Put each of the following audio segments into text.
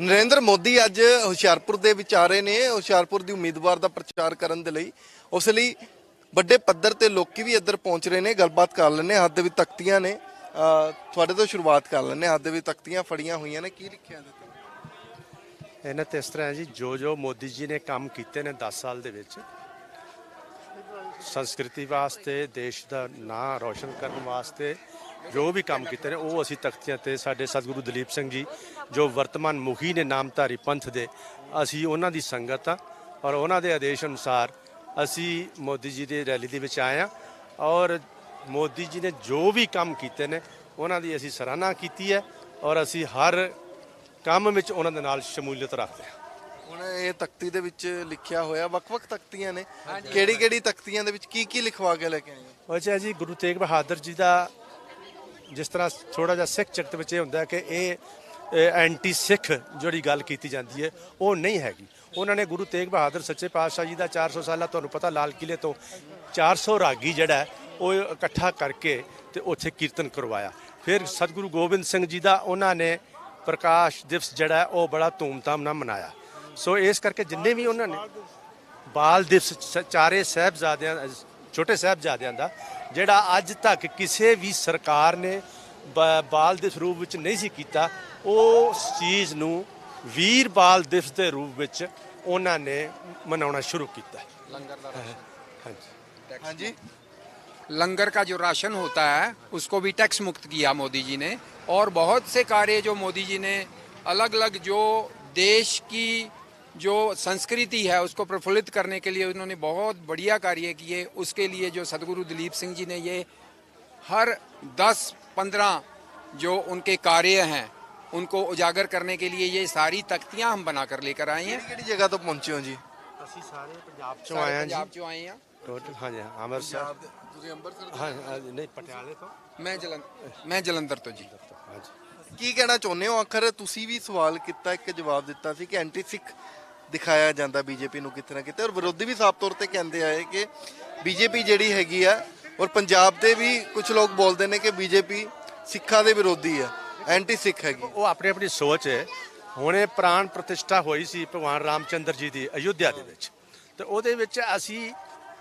ਨਰਿੰਦਰ ਮੋਦੀ ਅੱਜ ਹੁਸ਼ਿਆਰਪੁਰ ਦੇ ਵਿੱਚ ਆ ਰਹੇ ਨੇ। ਹੁਸ਼ਿਆਰਪੁਰ ਦੀ ਉਮੀਦਵਾਰ ਦਾ ਪ੍ਰਚਾਰ ਕਰਨ ਦੇ ਲਈ ਉਸ ਲਈ ਵੱਡੇ ਪੱਧਰ ਤੇ ਲੋਕੀ ਵੀ ਇੱਧਰ ਪਹੁੰਚ ਰਹੇ ਨੇ। ਗੱਲਬਾਤ ਕਰ ਲੈਣੇ ਹੱਥ ਦੇ ਵਿੱਚ ਤਖਤੀਆਂ ਨੇ। ਤੁਹਾਡੇ ਤੋਂ ਸ਼ੁਰੂਆਤ ਕਰ ਲੈਣੇ ਹੱਥ ਦੇ ਵਿੱਚ ਤਖਤੀਆਂ ਫੜੀਆਂ ਹੋਈਆਂ ਨੇ। ਕੀ ਲਿਖਿਆ ਇਹਦੇ ਇਹਨਾਂ ਤੇ ਇਸ ਤਰ੍ਹਾਂ ਜੀ, ਜੋ ਜੋ ਮੋਦੀ ਜੀ ਨੇ ਕੰਮ ਕੀਤੇ ਨੇ 10 ਸਾਲ ਦੇ ਵਿੱਚ, ਸੰਸਕ੍ਰਿਤੀ ਵਾਸਤੇ, ਦੇਸ਼ ਦਾ ਨਾਂ ਰੌਸ਼ਨ ਕਰਨ ਵਾਸਤੇ ਜੋ ਵੀ ਕੰਮ ਕੀਤੇ ਨੇ ਉਹ ਅਸੀਂ ਤਖਤੀਆਂ ਤੇ ਸਾਡੇ ਸਤਿਗੁਰੂ ਦਲੀਪ ਸਿੰਘ ਜੀ ਜੋ ਵਰਤਮਾਨ ਮੁਖੀ ਨੇ ਨਾਮਧਾਰੀ ਪੰਥ ਦੇ ਅਸੀਂ ਉਹਨਾਂ ਦੀ ਸੰਗਤ ਆ ਔਰ ਉਹਨਾਂ ਦੇ ਆਦੇਸ਼ ਅਨੁਸਾਰ ਅਸੀਂ ਮੋਦੀ ਜੀ ਦੀ ਰੈਲੀ ਦੇ ਵਿੱਚ ਆਏ ਆ ਔਰ ਮੋਦੀ ਜੀ ਨੇ ਜੋ ਵੀ ਕੰਮ ਕੀਤੇ ਨੇ ਉਹਨਾਂ ਦੀ ਅਸੀਂ ਸਰਾਹਨਾ ਕੀਤੀ ਹੈ ਔਰ ਅਸੀਂ ਹਰ ਕੰਮ ਵਿੱਚ ਉਹਨਾਂ ਦੇ ਨਾਲ ਸ਼ਮੂਲੀਅਤ ਰੱਖਦੇ ਹਾਂ। ਹੁਣ ਇਹ ਤਖਤੀ ਦੇ ਵਿੱਚ ਲਿਖਿਆ ਹੋਇਆ ਵੱਖ-ਵੱਖ ਤਖਤੀਆਂ ਨੇ। ਕਿਹੜੀ-ਕਿਹੜੀ ਤਖਤੀਆਂ ਦੇ ਵਿੱਚ ਕੀ ਕੀ ਲਿਖਵਾ ਕੇ ਲੈ ਕੇ ਆਏ ਹੋ? ਹੈ ਜੀ ਗੁਰੂ ਤੇਗ ਬਹਾਦਰ ਜੀ ਦਾ ਜਿਸ ਤਰ੍ਹਾਂ ਥੋੜਾ ਜਿਹਾ ਸਿੱਖ ਜਗਤ ਵਿੱਚ ਇਹ ਹੁੰਦਾ ਕਿ ਇਹ ਐਂਟੀ ਸਿੱਖ ਜਿਹੜੀ ਗੱਲ ਕੀਤੀ ਜਾਂਦੀ ਹੈ, ਉਹ ਨਹੀਂ ਹੈਗੀ। ਉਹਨਾਂ ਨੇ ਗੁਰੂ ਤੇਗ ਬਹਾਦਰ ਸੱਚੇ ਪਾਤਸ਼ਾਹ ਜੀ ਦਾ 400 ਸਾਲਾ, ਤੁਹਾਨੂੰ ਪਤਾ ਲਾਲ ਕਿਲੇ ਤੋਂ 400 ਰਾਗੀ ਜਿਹੜਾ ਉਹ ਇਕੱਠਾ ਕਰਕੇ ਤੇ ਉੱਥੇ ਕੀਰਤਨ ਕਰਵਾਇਆ। ਫਿਰ ਸਤਿਗੁਰੂ ਗੋਬਿੰਦ ਸਿੰਘ ਜੀ ਦਾ ਉਹਨਾਂ ਨੇ ਪ੍ਰਕਾਸ਼ ਦਿਵਸ ਜਿਹੜਾ ਉਹ ਬੜਾ ਧੂਮਧਾਮ ਨਾਲ ਮਨਾਇਆ। ਸੋ ਇਸ ਕਰਕੇ ਜਿੰਨੇ ਵੀ ਉਹਨਾਂ ਨੇ ਬਾਲ ਦਿਵਸ ਚਾਰੇ ਸਾਹਿਬਜ਼ਾਦਿਆਂ ਛੋਟੇ ਸਾਹਿਬਜ਼ਾਦਿਆਂ ਦਾ ਜਿਹੜਾ ਅੱਜ ਤੱਕ ਕਿਸੇ ਵੀ ਸਰਕਾਰ ਨੇ ਬ- ਬਾਲ ਦਿਵਸ ਰੂਪ ਵਿੱਚ ਨਹੀਂ ਸੀ ਕੀਤਾ ਉਹ ਚੀਜ਼ ਨੂੰ ਵੀਰ ਬਾਲ ਦਿਵਸ ਦੇ ਰੂਪ ਵਿੱਚ ਉਹਨਾਂ ਨੇ ਮਨਾਉਣਾ ਸ਼ੁਰੂ ਕੀਤਾ ਹਾਂਜੀ ਹਾਂਜੀ लंगर का जो राशन होता है उसको भी टैक्स मुक्त किया मोदी जी ने और बहुत से कार्य जो मोदी जी ने अलग अलग जो देश की जो संस्कृति है उसको प्रफुल्लित करने के लिए उन्होंने बहुत बढ़िया कार्य किए उसके लिए जो सदगुरु दिलीप सिंह जी ने ये हर 10-15 जो उनके कार्य हैं उनको उजागर करने के लिए ये सारी तख्तियां हम बनाकर लेकर आए हैं ਕਿਹੜੀ ਜਗ੍ਹਾ ਤੋਂ ਪਹੁੰਚੇ ਹੋ ਜੀ ਅਸੀਂ ਸਾਰੇ ਪੰਜਾਬ ਚੋਂ सारे ਆਏ ਹਾਂ पंजाब ਜੀ जो आए हैं ਟੋਟਲ ਹਾਂਜੀ ਹਾਂ, ਅੰਮ੍ਰਿਤਸਰ ਤੁਸੀਂ ਅੰਮ੍ਰਿਤਸਰ ਹਾਂ ਹਾਂ, ਨਹੀਂ ਪਟਿਆਲੇ ਤੋਂ मैं जलन मैं जलंधर तो जी ਹਾਂਜੀ ਕੀ ਕਹਿਣਾ ਚਾਹੁੰਦੇ ਹੋ ਆਖਰ ਤੁਸੀਂ ਵੀ ਸਵਾਲ ਕੀਤਾ ਇੱਕ ਜਵਾਬ ਦਿੱਤਾ ਸੀ ਕਿ ਐਂਟੀ ਸਿੱਖ ਦਿਖਾਇਆ ਜਾਂਦਾ ਬੀਜੇਪੀ ਨੂੰ ਕਿਤੇ ਨਾ ਕਿਤੇ ਔਰ ਵਿਰੋਧੀ ਵੀ ਸਾਫ਼ ਤੌਰ ਤੇ ਕਹਿੰਦੇ ਆਏ ਕਿ ਬੀਜੇਪੀ ਜਿਹੜੀ ਹੈਗੀ ਆ ਔਰ ਪੰਜਾਬ ਦੇ ਵੀ ਕੁਝ ਲੋਕ ਬੋਲਦੇ ਨੇ ਕਿ ਬੀਜੇਪੀ ਸਿੱਖਾਂ ਦੇ ਵਿਰੋਧੀ ਆ, ਐਂਟੀ ਸਿੱਖ ਹੈਗੀ। ਉਹ ਆਪਣੀ ਆਪਣੀ ਸੋਚ ਹੈ। ਹੁਣੇ ਪ੍ਰਾਣ ਪ੍ਰਤਿਸ਼ਠਾ ਹੋਈ ਸੀ ਭਗਵਾਨ ਰਾਮਚੰਦਰ ਜੀ ਦੀ ਅਯੁੱਧਿਆ ਦੇ ਵਿੱਚ। ਤੇ ਉਹਦੇ ਵਿੱਚ ਅਸੀਂ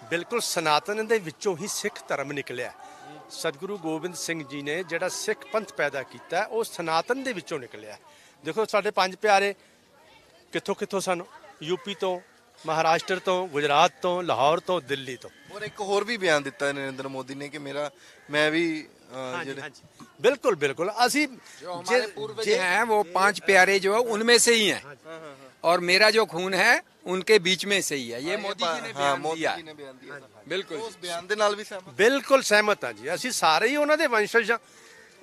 ਬਿਲਕੁਲ ਸਨਾਤਨ ਦੇ ਵਿੱਚੋਂ ਹੀ ਸਿੱਖ ਧਰਮ ਨਿਕਲਿਆ। ਸਤਿਗੁਰੂ ਗੋਬਿੰਦ ਸਿੰਘ ਜੀ ਨੇ ਜਿਹੜਾ ਸਿੱਖ ਪੰਥ ਪੈਦਾ ਕੀਤਾ, ਉਹ ਸਨਾਤਨ ਦੇ ਵਿੱਚੋਂ ਨਿਕਲਿਆ। ਦੇਖੋ ਸਾਡੇ ਪੰਜ ਪਿਆਰੇ ਕਿੱਥੋਂ ਕਿੱਥੋਂ ਸਨ? ਯੂਪੀ ਤੋਂ ਮਹਾਰਾਸ਼ਟਰ ਤੋਂ ਗੁਜਰਾਤ ਤੋਂ ਲਾਹੌਰ ਤੋਂ ਦਿੱਲੀ ਤੋਂ। ਔਰ ਇੱਕ ਹੋਰ ਵੀ ਬਿਆਨ ਦਿੱਤਾ ਹੈ ਨਰਿੰਦਰ ਮੋਦੀ ਨੇ ਕਿ ਮੇਰਾ ਮੈਂ ਵੀ ਅ, ਜਿਹੜੇ ਬਿਲਕੁल बिल्कुल ਅਸੀਂ हमारे पूर्वज हैं वो पांच प्यारे जो है उनमें से ही हैं और मेरा जो खून है उनके बीच में से ही है ये मोदी जी ने ਹਾਂ, बयान ਮੋਦੀ दिया ਜੀ ਨੇ ਬਿਆਨ ਦਿੱਤਾ ਬਿਲਕੁਲ। ਉਸ ਬਿਆਨ ਦੇ ਨਾਲ ਵੀ ਸਹਿਮਤ ਬਿਲਕੁਲ ਸਹਿਮਤ ਹਾਂ ਜੀ। ਅਸੀਂ ਸਾਰੇ ਹੀ ਉਹਨਾਂ ਦੇ ਵੰਸ਼ਜ ਹਾਂ।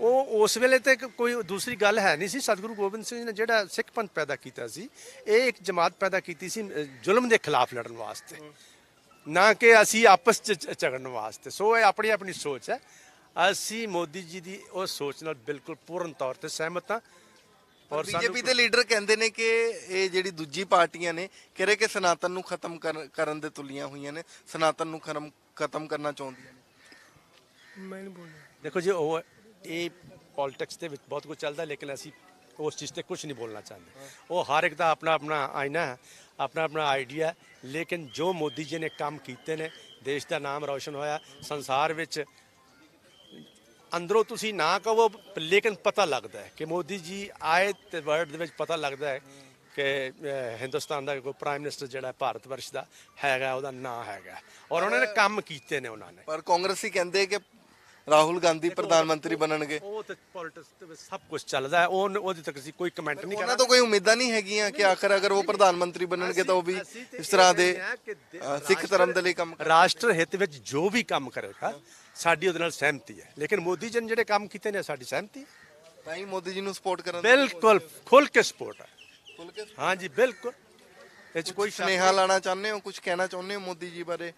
ਉਹ ਉਸ ਵੇਲੇ ਤੇ ਕੋਈ ਦੂਸਰੀ ਗੱਲ ਹੈ ਨਹੀਂ ਸੀ। ਸਤਿਗੁਰੂ ਗੋਬਿੰਦ ਸਿੰਘ ਜੀ ਨੇ ਜਿਹੜਾ ਸਿੱਖ ਪੰਥ ਪੈਦਾ ਕੀਤਾ ਸੀ ਇਹ ਇੱਕ ਜਮਾਤ ਪੈਦਾ ਕੀਤੀ ਸੀ ਜ਼ੁਲਮ ਦੇ ਖਿਲਾਫ ਲੜਨ ਵਾਸਤੇ। ਨਾ ਕਿ ਅਸੀਂ ਆਪਸ ਚ ਝਗੜਨ ਵਾਸਤੇ। ਸੋ ਇਹ ਆਪਣੀ ਆਪਣੀ ਸੋਚ ਹੈ। ਅਸੀਂ ਮੋਦੀ ਜੀ ਦੀ ਉਹ ਸੋਚ ਨਾਲ ਬਿਲਕੁਲ ਪੂਰਨ ਤੌਰ ਤੇ ਸਹਿਮਤ ਹਾਂ। ਔਰ ਬੀਜੇਪੀ ਦੇ ਲੀਡਰ ਕਹਿੰਦੇ ਨੇ ਕਿ ਇਹ ਜਿਹੜੀ ਦੂਜੀ ਪਾਰਟੀਆਂ ਨੇ ਕਿਹੜੇ ਕਿ ਸਨਾਤਨ ਨੂੰ ਖਤਮ ਕਰ- ਕਰਨ ਦੇ ਤੁਲੀਆਂ ਹੋਈਆਂ ਨੇ ਸਨਾਤਨ ਨੂੰ ਖਤਮ ਕਰਨਾ ਚਾਹੁੰਦੀਆਂ ਨੇ? ਦੇਖੋ ਜੀ ਉਹ ਇਹ ਪੋਲਿਟਿਕਸ ਦੇ ਵਿੱਚ ਬਹੁਤ ਕੁਝ ਚੱਲਦਾ ਲੇਕਿਨ ਅਸੀਂ ਉਸ ਚੀਜ਼ ਤੇ ਕੁਝ ਨਹੀਂ ਬੋਲਣਾ ਚਾਹੁੰਦੇ। ਉਹ ਹਰ ਇੱਕ ਦਾ ਆਪਣਾ ਆਪਣਾ ਆਇਨਾ ਹੈ ਆਪਣਾ ਆਪਣਾ ਆਈਡੀਆ ਲੇਕਿਨ ਜੋ ਮੋਦੀ ਜੀ ਨੇ ਕੰਮ ਕੀਤੇ ਨੇ ਦੇਸ਼ ਦਾ ਨਾਮ ਰੌਸ਼ਨ ਹੋਇਆ ਸੰਸਾਰ ਵਿੱਚ ਅੰਦਰੋਂ ਤੁਸੀਂ ਨਾ ਕਹੋ ਲੇਕਿਨ ਪਤਾ ਲੱਗਦਾ ਹੈ ਕਿ ਮੋਦੀ ਜੀ ਆਏ ਤੇ ਵਰਡ ਦੇ ਵਿੱਚ ਪਤਾ ਲੱਗਦਾ ਹੈ ਕਿ ਹਿੰਦੁਸਤਾਨ ਦਾ ਕੋਈ ਪ੍ਰਾਈਮ ਮਿਨਿਸਟਰ ਜਿਹੜਾ ਹੈ ਭਾਰਤ ਵਰਸ਼ ਦਾ ਹੈਗਾ ਉਹਦਾ ਨਾਂ ਹੈਗਾ। ਔਰ ਉਹਨਾਂ ਨੇ ਕੰਮ ਕੀਤੇ ਨੇ ਉਹਨਾਂ ਨੇ। ਪਰ ਕਾਂਗਰਸੀ ਕਹਿੰਦੇ ਕਿ ਰਾਹੁਲ ਗਾਂਧੀ ਪ੍ਰਧਾਨ ਮੰਤਰੀ ਬਣਨਗੇ। ਉਹ ਤੇ ਪੋਲਿਟਿਕਸ ਵਿੱਚ ਸਭ ਕੁਝ ਚੱਲਦਾ ਹੈ। ਉਹ ਉਹਦੇ ਤੱਕ ਅਸੀਂ ਕੋਈ ਕਮੈਂਟ ਨਹੀਂ ਉਹਨਾਂ ਤੋਂ ਕੋਈ ਉਮੀਦਾਂ ਨਹੀਂ ਹੈਗੀਆਂ ਕਿ ਆਖਰ ਅਗਰ ਉਹ ਪ੍ਰਧਾਨ ਮੰਤਰੀ ਬਣਨਗੇ ਤਾਂ ਉਹ ਵੀ ਤੇ ਇਸ ਤਰ੍ਹਾਂ ਦੇ ਅ, ਸਿੱਖ ਧਰਮ ਦੇ ਲਈ ਕੰਮ ਕਰਨ। ਰਾਸ਼ਟਰ ਹਿੱਤ ਵਿੱਚ ਜੋ ਵੀ ਕੰਮ ਕਰੇਗਾ ਸਾਡੀ ਉਹਦੇ ਨਾਲ ਸਹਿਮਤੀ ਹੈ। ਲੇਕਿਨ ਮੋਦੀ ਜੀ ਨੇ ਜਿਹੜੇ ਕੰਮ ਕੀਤੇ ਨੇ ਸਾਡੀ ਸਹਿਮਤੀ ਹੈ। ਤਾਂ ਹੀ ਮੋਦੀ ਜੀ ਨੂੰ ਸਪੋਰਟ ਕਰਨ ਦੀ ਬਿਲਕੁਲ ਖੁੱਲ ਕੇ ਸਪੋਰਟ ਹੈ। ਹਾਂਜੀ ਬਿਲਕੁਲ। ਇਹ 'ਚ ਕੋਈ ਸ਼ੱਕ ਸੁਨੇਹਾ ਲਾਣਾ ਚਾਹੁੰਦੇ ਹੋ ਕੁਝ ਕਹਿਣਾ ਚਾਹੁੰਦੇ ਹੋ ਮੋਦੀ ਜੀ ਬਾਰੇ?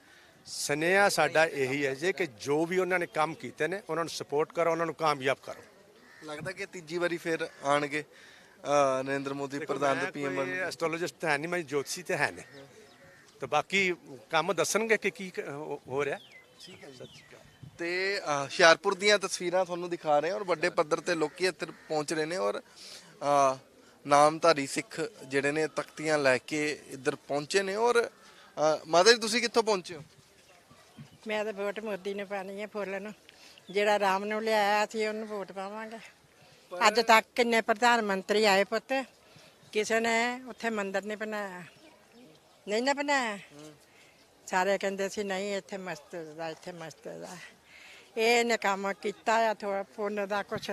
ਸੁਨੇਹਾ ਸਾਡਾ ਇਹੀ ਹੈ ਜੇ ਕਿ ਜੋ ਵੀ ਉਹਨਾਂ ਨੇ ਕੰਮ ਕੀਤੇ ਨੇ ਉਹਨਾਂ ਨੂੰ ਸਪੋਰਟ ਕਰੋ ਉਹਨਾਂ ਨੂੰ ਕਾਮਯਾਬ ਕਰੋ। ਲੱਗਦਾ ਕਿ ਤੀਜੀ ਵਾਰੀ ਫਿਰ ਆਣਗੇ। ਨਰਿੰਦਰ ਮੋਦੀ ਪ੍ਰਧਾਨ ਦੇ ਪੀਐਮ ਬਣ ਐਸਟ੍ਰੋਲੋਜਿਸਟ ਹੈ ਨਹੀਂ ਮੈਂ ਜੋਤਸ਼ੀ ਤੇ ਹੈ ਨੇ ਤਾਂ ਬਾਕੀ ਕੰਮ ਦੱਸਣਗੇ ਕਿ ਕੀ ਹੋ ਰਿਹਾ। ਠੀਕ ਹੈ ਜੀ। ਤੇ ਅ, ਹੁਸ਼ਿਆਰਪੁਰ ਦੀਆਂ ਤਸਵੀਰਾਂ ਤੁਹਾਨੂੰ ਦਿਖਾ ਰਹੇ ਹਾਂ ਔਰ ਵੱਡੇ ਪੱਧਰ ਤੇ ਲੋਕੀ ਇੱਥੇ ਪਹੁੰਚ ਰਹੇ ਨੇ ਔਰ ਨਾਮਧਾਰੀ ਸਿੱਖ ਜਿਹੜੇ ਨੇ ਤਖਤੀਆਂ ਲੈ ਕੇ ਇੱਧਰ ਪਹੁੰਚੇ ਨੇ ਔਰ ਮਾਤਾ ਜੀ ਤੁਸੀਂ ਕਿੱਥੋਂ ਪਹੁੰਚੇ ਹੋ? ਮੈਂ ਤਾਂ ਵੋਟ ਮੋਦੀ ਨੂੰ ਪਾਣੀ ਹੈ ਫੁੱਲ ਨੂੰ। ਜਿਹੜਾ ਰਾਮ ਨੂੰ ਲਿਆਇਆ ਸੀ ਉਹਨੂੰ ਵੋਟ ਪਾਵਾਂਗੇ। ਅੱਜ ਤੱਕ ਕਿੰਨੇ ਪ੍ਰਧਾਨ ਮੰਤਰੀ ਆਏ ਪੁੱਤ? ਕਿਸੇ ਨੇ ਉੱਥੇ ਮੰਦਿਰ ਨਹੀਂ ਬਣਾਇਆ। ਨਹੀਂ ਨਾ ਬਣਾਇਆ। ਸਾਰੇ ਕਹਿੰਦੇ ਸੀ ਨਹੀਂ ਇੱਥੇ ਮਸਜਿਦ ਦਾ ਇੱਥੇ ਮਸਜਿਦ ਦਾ। ਇਹ ਨੇ ਕੰਮ ਕੀਤਾ ਆ ਥੋੜਾ ਪੁੰਨ ਦਾ ਕੁਛ।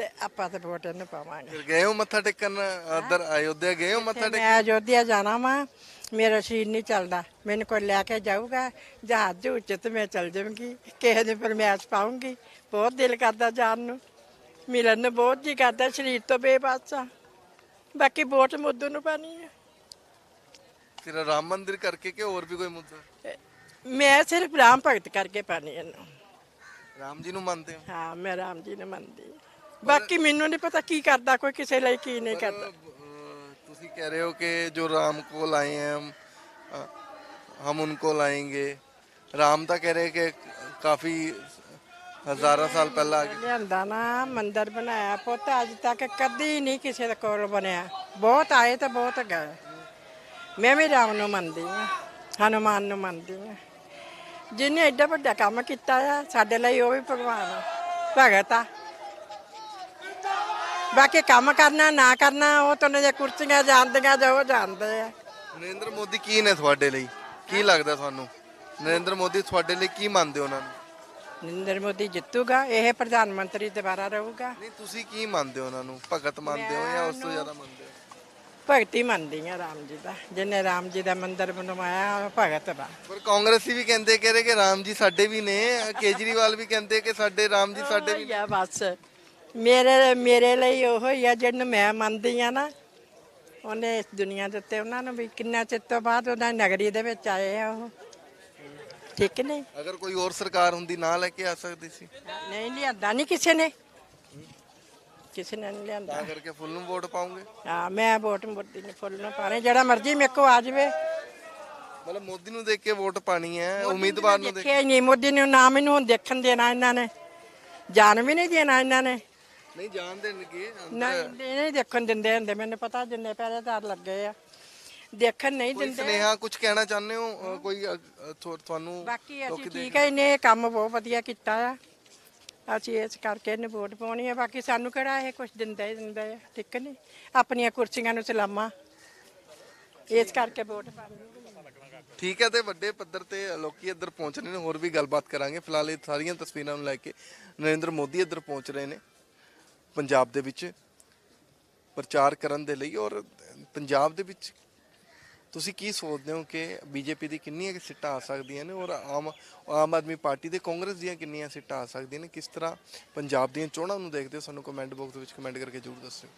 ਤੇ ਆਪਾਂ ਤੇ ਵੋਟ ਇਹਨੂੰ ਪਾਵਾਂਗੇ। ਫਿਰ ਗਏ ਹੋ ਮੱਥਾ ਟੇਕਣ? ਇੱਧਰ ਅਯੋਧਿਆ ਗਏ ਹੋ ਮੱਥਾ ਤੇ ਟੇਕ ਮੈਂ ਅਯੋਧਿਆ ਜਾਣਾ ਵਾ। ਮੇਰਾ ਸਰੀਰ ਨਹੀਂ ਚੱਲਦਾ। ਮੈਨੂੰ ਕੋਈ ਲੈ ਕੇ ਜਾਊਗਾ ਜਹਾਜ਼ ਜੂਝ 'ਚ ਤੇ ਮੈਂ ਚੱਲ ਜਾਵਾਂਗੀ ਕਿਸੇ ਦੇ ਫਰਮਾਇਸ਼ ਪਾਉਂਗੀ ਬਹੁਤ ਦਿਲ ਕਰਦਾ ਜਾਣ ਨੂੰ। ਮਿਲਣ ਨੂੰ ਬਹੁਤ ਜੀ ਕਰਦਾ ਸਰੀਰ ਤੋਂ ਬੇਬਸ ਆ। ਬਾਕੀ ਵੋਟ ਮੁੱਦੂ ਨੂੰ ਪਾਣੀ ਹੈ ਫਿਰ ਰਾਮ ਮੰਦਿਰ ਕਰਕੇ ਕਿ ਹੋਰ ਵੀ ਕੋਈ ਮੁੱਦਾ? ਮੈਂ ਸਿਰਫ ਰਾਮ ਭਗਤ ਕਰਕੇ ਪਾਣੀ ਇਹਨੂੰ। ਰਾਮ ਜੀ ਨੂੰ ਮੰਨਦੇ ਹੋ? ਹਾਂ ਮੈਂ ਰਾਮ ਜੀ ਨੂੰ ਮੰਨਦੀ ਹਾਂ। ਬਾਕੀ ਮੈਨੂੰ ਨਹੀਂ ਪਤਾ ਕੀ ਕਰਦਾ ਕੋਈ ਕਿਸੇ ਲਈ ਕੀ ਨਹੀਂ ਕਰਦਾ अ, ਤੁਸੀਂ ਕਹਿ ਰਹੇ ਹੋ ਕਿ ਜੋ ਰਾਮ ਕੋਲ ਆਏ हैं हम अ, हम उनको लाएंगे ਰਾਮ ਤਾਂ ਕਹਿ ਰਹੇ ਕਿ ਕਾਫੀ ਹਜ਼ਾਰਾਂ ਸਾਲ ਪਹਿਲਾਂ ਆ ਗਏ ਲਿਆਂਦਾ ਨਾ ਮੰਦਿਰ ਬਣਾਇਆ ਪੁੱਤ ਅੱਜ ਤੱਕ ਕਦੀ ਨਹੀਂ ਕਿਸੇ ਦੇ ਕੋਲ ਬਣਿਆ ਬਹੁਤ ਆਏ ਤੇ ਬਹੁਤ ਗਏ ਮੈਂ ਵੀ ਰਾਮ ਨੂੰ ਮੰਨਦੀ ਹਾਂ ਹਨੂਮਾਨ ਨੂੰ ਮੰਨਦੀ ਹਾਂ ਜਿਹਨੇ ਐਡਾ ਵੱਡਾ ਕੰਮ ਕੀਤਾ ਆ ਸਾਡੇ ਲਈ ਉਹ ਵੀ ਭਗਵਾਨ ਆ ਭਗਤ ਆ ਬਾਕੀ ਕੰਮ ਕਰਨਾ ਨਾ ਕਰਨਾ ਉਹ ਤਾਂ ਉਹਨਾਂ ਦੀਆਂ ਕੁਰਸੀਆਂ ਜਾਣਦੀਆਂ ਜੋ ਉਹ ਜਾਣਦੇ ਆ। ਨਰਿੰਦਰ ਮੋਦੀ ਕੀ ਨੇ ਤੁਹਾਡੇ ਲਈ? ਕੀ ਲੱਗਦਾ ਤੁਹਾਨੂੰ? ਨਰਿੰਦਰ ਮੋਦੀ ਤੁਹਾਡੇ ਲਈ ਕੀ ਮੰਨਦੇ ਉਹਨਾਂ ਨੂੰ? ਨਰਿੰਦਰ ਮੋਦੀ ਜਿੱਤੂਗਾ ਇਹ ਪ੍ਰਧਾਨ ਮੰਤਰੀ ਦੁਬਾਰਾ ਰਹੂਗਾ। ਨਹੀਂ ਤੁਸੀਂ ਕੀ ਮੰਨਦੇ ਹੋ ਉਹਨਾਂ ਨੂੰ? ਭਗਤ ਮੰਨਦੇ ਹੋ ਜਾਂ ਉਸ ਤੋਂ ਜ਼ਿਆਦਾ ਮੰਨਦੇ ਹੋ? ਭਗਤੀ ਮੰਨਦੀ ਆ ਰਾਮ ਜੀ ਦਾ। ਜਿਹਨੇ ਰਾਮ ਜੀ ਦਾ ਮੰਦਿਰ ਬਣਵਾਇਆ ਉਹ ਭਗਤ ਵਾ। ਪਰ ਕਾਂਗਰਸੀ ਵੀ ਕਹਿੰਦੇ ਕਹਿ ਰਹੇ ਕਿ ਰਾਮ ਜੀ ਸਾਡੇ ਵੀ ਨੇ ਕੇਜਰੀਵਾਲ ਵੀ ਕਹਿੰਦੇ ਕਿ ਸਾਡੇ ਰਾਮ ਜੀ ਸਾਡੇ ਵੀ ਆ ਬਸ। ਮੇਰੇ ਮੇਰੇ ਲਈ ਉਹ ਹੀ ਆ ਜਿਹਨੂੰ ਮੈਂ ਮੰਨਦੀ ਆ ਨਾ। ਉਹਨੇ ਇਸ ਦੁਨੀਆ ਦੇ ਉੱਤੇ ਉਹਨਾਂ ਨੂੰ ਵੀ ਕਿੰਨਾ ਚਿਰ ਤੋਂ ਬਾਅਦ ਉਹਨਾਂ ਨਗਰੀ ਦੇ ਵਿੱਚ ਆਏ ਆ ਉਹ। ਠੀਕ ਨਹੀਂ? ਅਗਰ ਕੋਈ ਹੋਰ ਸਰਕਾਰ ਹੁੰਦੀ ਨਾ ਲੈ ਕੇ ਆ ਸਕਦੀ ਸੀ? ਨਹੀਂ ਲਿਆਂਦਾ ਨਹੀਂ ਕਿਸੇ ਨੇ। ਕਿਸੇ ਨੇ ਨਹੀਂ ਲਿਆਂਦਾ। ਤਾਂ ਕਰਕੇ ਫੁੱਲ ਨੂੰ ਵੋਟ ਪਾਉਂਗੇ? ਹਾਂ ਮੈਂ ਵੋਟ ਮੋਦੀ ਨੂੰ ਫੁੱਲ ਨੂੰ ਪਾਣੇ ਜਿਹੜਾ ਮਰਜ਼ੀ ਮੇਰੇ ਕੋ ਆ ਜਾਵੇ। ਮਤਲਬ ਮੋਦੀ ਨੂੰ ਦੇਖ ਕੇ ਵੋਟ ਪਾਣੀ ਹੈ ਉਮੀਦਵਾਰ ਨੂੰ ਦੇਖ ਦੇਖਿਆ ਹੀ ਨਹੀਂ। ਮੋਦੀ ਨੂੰ ਨਾ ਮੈਨੂੰ ਹੁਣ ਦੇਖਣ ਦੇਣਾ ਇਹਨਾਂ ਨੇ। ਜਾਣ ਵੀ ਨਹੀਂ ਦੇਣਾ ਇਹਨਾਂ ਨੇ। ਨਹੀਂ ਜਾਣ ਦੇਣਗੇ ਨਹੀਂ ਨਹੀਂ ਦੇਖਣ ਦਿੰਦੇ ਹੁੰਦੇ ਮੈਨੂੰ ਪਤਾ ਜਿੰਨੇ ਪਹਿਰੇਦਾਰ ਲੱਗੇ ਆ। ਦੇਖਣ ਨਹੀਂ ਦਿੰਦੇ। ਸੁਨੇਹਾ ਕੁਝ ਕਹਿਣਾ ਚਾਹੁੰਦੇ ਹੋ? ਅ, ਕੋਈ ਅ, ਅ, ਤੁਹਾ- ਤੁਹਾਨੂੰ ਬਾਕੀ ਅਸੀਂ ਠੀਕ ਹੈ ਇਹਨੇ ਇਹ ਕੰਮ ਬਹੁਤ ਵਧੀਆ ਕੀਤਾ ਆ। ਅਸੀਂ ਇਸ ਕਰਕੇ ਇਹਨੂੰ ਵੋਟ ਪਾਉਣੀ ਹੈ ਬਾਕੀ ਸਾਨੂੰ ਕਿਹੜਾ ਇਹ ਕੁਝ ਦਿੰਦਾ ਹੀ ਦਿੰਦਾ ਹੈ ਠੀਕ ਨਹੀਂ ਆਪਣੀਆਂ ਕੁਰਸੀਆਂ ਨੂੰ ਸਲਾਮਾਂ। ਇਸ ਕਰਕੇ ਵੋਟ ਪਾਉਣੀ ਠੀਕ ਹੈ ਤੇ ਵੱਡੇ ਪੱਧਰ ਤੇ ਲੋਕੀ ਇੱਧਰ ਪਹੁੰਚ ਰਹੇ ਨੇ ਹੋਰ ਵੀ ਗੱਲਬਾਤ ਕਰਾਂਗੇ। ਫਿਲਹਾਲ ਇਹ ਸਾਰੀਆਂ ਤਸਵੀਰਾਂ ਨੂੰ ਲੈ ਕੇ ਨਰਿੰਦਰ ਮੋਦੀ ਇੱਧਰ ਪਹੁੰਚ ਰਹੇ ਨੇ। ਪੰਜਾਬ ਦੇ ਵਿੱਚ ਪ੍ਰਚਾਰ ਕਰਨ ਦੇ ਲਈ ਔਰ ਪੰਜਾਬ ਦੇ ਵਿੱਚ ਤੁਸੀਂ ਕੀ ਸੋਚਦੇ ਹੋ ਕਿ ਬੀਜੇਪੀ ਦੀ ਕਿੰਨੀਆਂ ਸੀਟਾਂ ਆ ਸਕਦੀਆਂ ਨੇ ਔਰ ਆਮ ਆਮ ਆਦਮੀ ਪਾਰਟੀ ਦੇ ਕਾਂਗਰਸ ਦੀਆਂ ਕਿੰਨੀਆਂ ਸੀਟਾਂ ਆ ਸਕਦੀਆਂ ਨੇ? ਕਿਸ ਤਰ੍ਹਾਂ ਪੰਜਾਬ ਦੀਆਂ ਚੋਣਾਂ ਨੂੰ ਦੇਖਦੇ ਹੋ? ਸਾਨੂੰ ਕਮੈਂਟ ਬਾਕਸ ਵਿੱਚ ਕਮੈਂਟ ਕਰਕੇ ਜ਼ਰੂਰ ਦੱਸਿਓ।